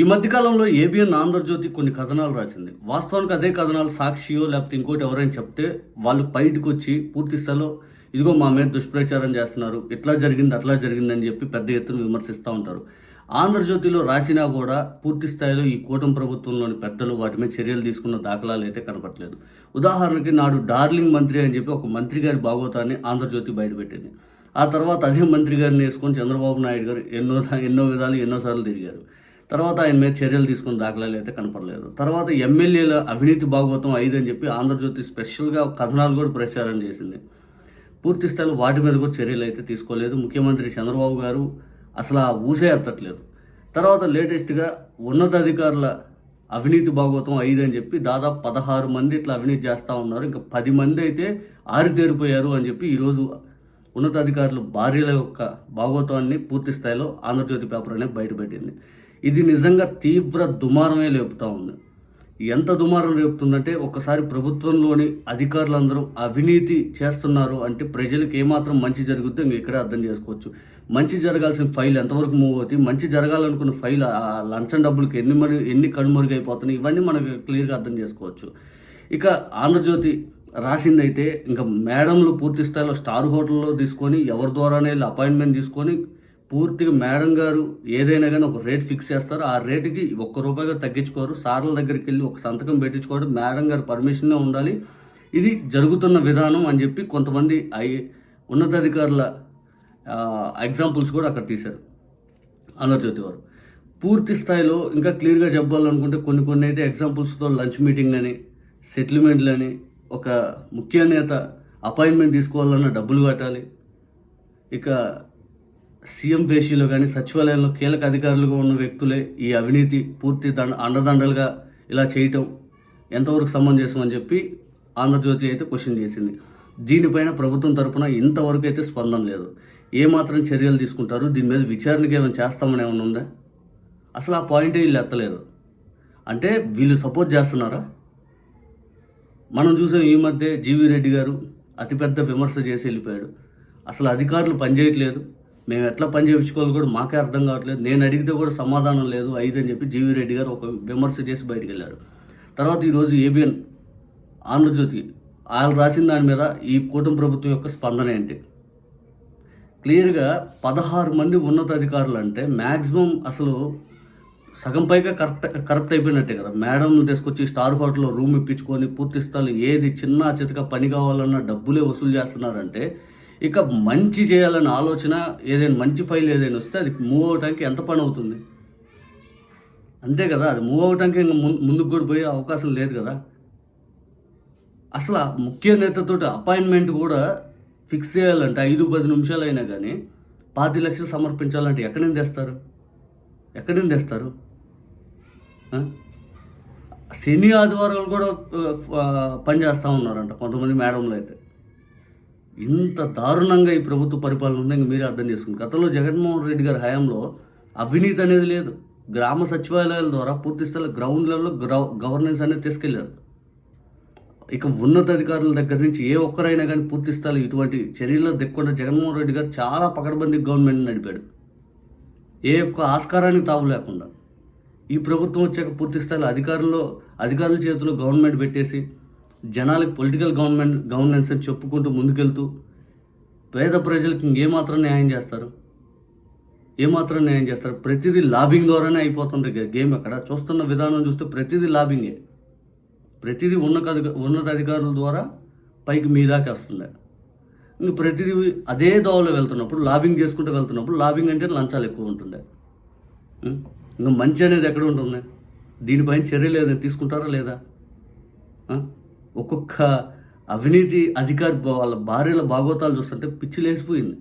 ఈ మధ్యకాలంలో ఏబిఎన్ ఆంధ్రజ్యోతి కొన్ని కథనాలు రాసింది. వాస్తవానికి అదే కథనాలు సాక్షియో లేకపోతే ఇంకోటి ఎవరైనా చెప్తే వాళ్ళు బయటకు వచ్చి పూర్తి స్థాయిలో ఇదిగో మా మీద దుష్ప్రచారం చేస్తున్నారు. ఇట్లా జరిగింది అట్లా జరిగిందని చెప్పి పెద్ద ఎత్తున విమర్శిస్తూ ఉంటారు. ఆంధ్రజ్యోతిలో రాసినా కూడా పూర్తి స్థాయిలో ఈ కూటమి ప్రభుత్వంలోని పెద్దలు వాటి మీద చర్యలు తీసుకున్న దాఖలాలు అయితే కనపట్లేదు ఉదాహరణకి నాడు డార్లింగ్ మంత్రి అని చెప్పి ఒక మంత్రి గారి భాగోతాన్ని ఆంధ్రజ్యోతి బయటపెట్టింది. ఆ తర్వాత అదే మంత్రి గారిని వేసుకొని చంద్రబాబు నాయుడు గారు ఎన్నో ఎన్నో విధాలు ఎన్నోసార్లు తిరిగారు. తర్వాత ఆయన మీద చర్యలు తీసుకున్న దాఖలాలు అయితే కనపడలేదు. తర్వాత ఎమ్మెల్యేల అవినీతి భాగవతం ఐదు అని చెప్పి ఆంధ్రజ్యోతి స్పెషల్గా కథనాలు కూడా ప్రచారం చేసింది. పూర్తి స్థాయిలో వాటి మీద కూడా చర్యలు అయితే తీసుకోలేదు. ముఖ్యమంత్రి చంద్రబాబు గారు అసలు ఆ ఊసే ఎత్తట్లేదు. తర్వాత లేటెస్ట్గా ఉన్నతాధికారుల అవినీతి భాగవతం ఐదు అని చెప్పి దాదాపు పదహారు మంది ఇట్లా అవినీతి చేస్తూ ఉన్నారు. ఇంకా పది మంది అయితే ఆరితేరిపోయారు అని చెప్పి ఈరోజు ఉన్నతాధికారులు భార్యల యొక్క భాగవతాన్ని పూర్తి స్థాయిలో ఆంధ్రజ్యోతి పేపర్ అనేది బయటపెట్టింది. ఇది నిజంగా తీవ్ర దుమారమే లేపుతా ఉంది. ఎంత దుమారం రేపుతుందంటే ఒకసారి ప్రభుత్వంలోని అధికారులందరూ అవినీతి చేస్తున్నారు అంటే ప్రజలకు ఏమాత్రం మంచి జరుగుతుందో ఇంక ఇక్కడే అర్థం చేసుకోవచ్చు. మంచి జరగాల్సిన ఫైల్ ఎంతవరకు మూవ్ అవుతుంది మంచి జరగాలనుకున్న ఫైల్ ఆ లంచం డబ్బులకి ఎన్ని మరి ఎన్ని కనుమరుగైపోతున్నాయి? ఇవన్నీ మనకు క్లియర్గా అర్థం చేసుకోవచ్చు. ఇక ఆంధ్రజ్యోతి రాసిందైతే ఇంకా మేడంలు పూర్తి స్థాయిలో స్టార్ హోటల్లో తీసుకొని ఎవరి ద్వారానే వెళ్ళి అపాయింట్మెంట్ తీసుకొని పూర్తిగా మేడం గారు ఏదైనా కానీ ఒక రేట్ ఫిక్స్ చేస్తారు. ఆ రేటుకి ఒక్క రూపాయిగా తగ్గించుకోరు. సార్ల దగ్గరికి వెళ్ళి ఒక సంతకం పెట్టించుకోవడం మేడం గారి పర్మిషన్లో ఉండాలి. ఇది జరుగుతున్న విధానం అని చెప్పి కొంతమంది ఐ ఉన్నతాధికారుల ఎగ్జాంపుల్స్ కూడా అక్కడ తీశారు. అనర్జ్యోతి వారు. పూర్తి స్థాయిలో ఇంకా క్లియర్గా చెప్పాలనుకుంటే కొన్ని కొన్ని అయితే ఎగ్జాంపుల్స్తో లంచ్ మీటింగ్ అని సెటిల్మెంట్లు అని ఒక ముఖ్య నేత అపాయింట్మెంట్ తీసుకోవాలన్నా డబ్బులు కట్టాలి. ఇక సీఎం పేషీలో కానీ సచివాలయంలో కీలక అధికారులుగా ఉన్న వ్యక్తులే ఈ అవినీతి పూర్తి దండ అండదండలుగా ఇలా చేయటం ఎంతవరకు సమంజసం అని చెప్పి ఆంధ్రజ్యోతి అయితే క్వశ్చన్ చేసింది. దీనిపైన ప్రభుత్వం తరపున ఇంతవరకు అయితే స్పందన లేదు. ఏమాత్రం చర్యలు తీసుకుంటారు? దీని మీద విచారణకి ఏమైనా చేస్తామని ఏమైనా ఉందా? అసలు ఆ పాయింటే వీళ్ళు ఎత్తలేరు. అంటే వీళ్ళు సపోర్ట్ చేస్తున్నారా? మనం చూసాం ఈ మధ్య జీవీ రెడ్డి గారు అతిపెద్ద విమర్శ చేసి వెళ్ళిపోయాడు. అసలు అధికారులు పనిచేయట్లేదు. మేము ఎట్లా పని చేయించుకోవాలి కూడా మాకే అర్థం కావట్లేదు. నేను అడిగితే కూడా సమాధానం లేదు. ఐదు అని చెప్పి జీవీ రెడ్డి గారు ఒక విమర్శ చేసి బయటికి వెళ్ళారు. తర్వాత ఈరోజు ఏబిఎన్ ఆంధ్రజ్యోతి వాళ్ళు రాసిన దాని మీద ఈ కూటమి ప్రభుత్వం యొక్క స్పందన ఏంటి? క్లియర్గా పదహారు మంది ఉన్నతాధికారులు అంటే మ్యాక్సిమం అసలు సగం పైగా కరెక్ట్ కరెక్ట్ అయిపోయినట్టే కదా. మేడంను తీసుకొచ్చి స్టార్ హోటల్లో రూమ్ ఇప్పించుకొని పూర్తి స్థాయిలో ఏది చిన్న చితక పని కావాలన్నా డబ్బులే వసూలు చేస్తున్నారంటే ఇక మంచి చేయాలన్న ఆలోచన ఏదైనా మంచి ఫైల్ ఏదైనా వస్తే అది మూవ్ అవడానికి ఎంత పని అవుతుంది? అంతే కదా అది మూవ్ అవడానికి ఇంకా ముందు ముందుకు కూడా పోయే అవకాశం లేదు కదా. అసలు ముఖ్య నేతతో అపాయింట్మెంట్ కూడా ఫిక్స్ చేయాలంటే ఐదు పది నిమిషాలు అయినా కానీ పాతి లక్షలు సమర్పించాలంటే ఎక్కడి నుంచి తెస్తారు? ఎక్కడి నుంచి తెస్తారు? శని ఆదివారాలు కూడా పనిచేస్తూ పని ఉన్నారంట కొంతమంది మేడంలు అయితే. ఇంత దారుణంగా ఈ ప్రభుత్వ పరిపాలన ఉంది ఇంక మీరే అర్థం చేసుకుని గతంలో జగన్మోహన్ రెడ్డి గారి హయాంలో అవినీతి అనేది లేదు. గ్రామ సచివాలయాల ద్వారా పూర్తి స్థాయిలో గ్రౌండ్ లెవెల్లో గ్రౌ గవర్నెన్స్ అనేది తీసుకెళ్ళారు. ఇక ఉన్నతాధికారుల దగ్గర నుంచి ఏ ఒక్కరైనా కానీ పూర్తి స్థాయిలో ఇటువంటి చర్యల్లో దిక్కుండా జగన్మోహన్ రెడ్డి గారు చాలా పకడ్బందీ గవర్నమెంట్ నడిపాడు. ఏ ఒక్క ఆస్కారానికి తావు లేకుండా. ఈ ప్రభుత్వం వచ్చాక పూర్తి స్థాయిలో అధికారుల్లో అధికారుల చేతిలో గవర్నమెంట్ పెట్టేసి జనాలకు పొలిటికల్ గవర్నమెంట్ గవర్నెన్స్ అని చెప్పుకుంటూ ముందుకెళ్తూ పేద ప్రజలకు ఇంకేమాత్రం న్యాయం చేస్తారు? ఏమాత్రం న్యాయం చేస్తారు? ప్రతిదీ లాబింగ్ ద్వారానే అయిపోతుంది గేమ్ అక్కడ. చూస్తున్న విధానం చూస్తే ప్రతిదీ లాబింగే ప్రతిదీ ఉన్నత ఉన్నతాధికారుల ద్వారా పైకి మీ దాకా వస్తుంది ఇంక ప్రతిదీ అదే దోవలో వెళ్తున్నప్పుడు లాబింగ్ చేసుకుంటూ వెళ్తున్నప్పుడు లాబింగ్ అంటే లంచాలు ఎక్కువ ఉంటుండే. ఇంకా మంచి అనేది ఎక్కడ ఉంటుంది? దీనిపైన చర్యలు ఏదైనా తీసుకుంటారా లేదా? ఒక్కొక్క అవినీతి అధికారి వాళ్ళ భార్యల భాగోతాలు చూస్తుంటే పిచ్చి లేచిపోయింది.